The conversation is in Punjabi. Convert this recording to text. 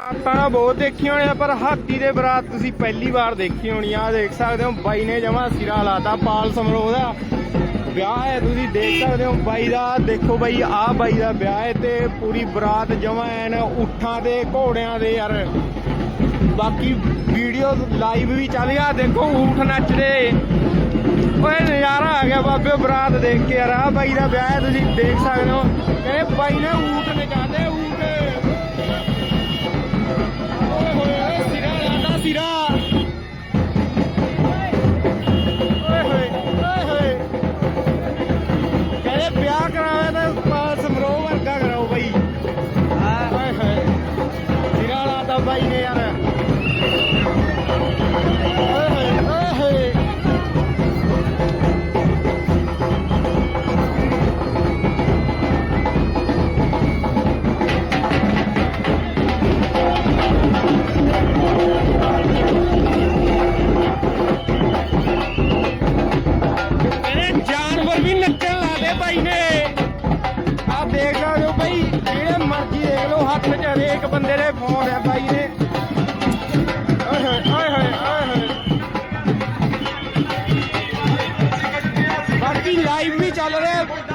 ਆਪਾਂ ਬਹੁਤ ਦੇਖੀ ਹੋਣੀ ਆ ਪਰ ਹਾਥੀ ਦੇ ਬਰਾਤ ਤੁਸੀਂ ਪਹਿਲੀ ਵਾਰ ਦੇਖੀ ਹੋਣੀ ਆ। ਦੇਖ ਸਕਦੇ ਹੋ, ਬਾਈ ਨੇ ਜਮਾ ਸਿਰਾ ਲਾਤਾ, ਪਾਲ ਸਮਰੋ ਦਾ। ਵਿਆਹ ਹੈ, ਤੁਸੀਂ ਦੇਖ ਸਕਦੇ ਹੋ, ਬਾਈ ਦਾ। ਦੇਖੋ ਬਾਈ, ਆਹ ਬਾਈ ਦਾ ਵਿਆਹ ਹੈ ਤੇ ਪੂਰੀ ਬਰਾਤ ਜਮਾ ਐਨ ਉਠਾਂ ਤੇ ਘੋੜਿਆਂ ਦੇ ਯਾਰ। ਬਾਕੀ ਵੀਡੀਓ ਲਾਈਵ ਵੀ ਚੱਲ ਗਿਆ, ਦੇਖੋ ਊਠ ਨੱਚਦੇ। ਓਏ, ਨਜ਼ਾਰਾ ਆ ਗਿਆ ਬਾਬੇ, ਬਰਾਤ ਦੇਖ ਕੇ ਯਾਰ। ਆਹ ਬਾਈ ਦਾ ਵਿਆਹ ਹੈ, ਤੁਸੀਂ ਦੇਖ ਸਕਦੇ ਹੋ। ਕਹਿੰਦੇ ਬਾਈ ਨੇ ਬਾਈ ਨੇ ਯਾਰ। ਹਰੇਕ ਬੰਦੇ ਦੇ ਫੋਨ ਹੈ ਬਾਈ ਨੇ ਓਏ ਹੋਏ ਓਏ ਹੋਏ ਓਏ ਹੋਏ। ਬਾਕੀ ਲਾਈਵ ਵੀ ਚੱਲ ਰਿਹਾ।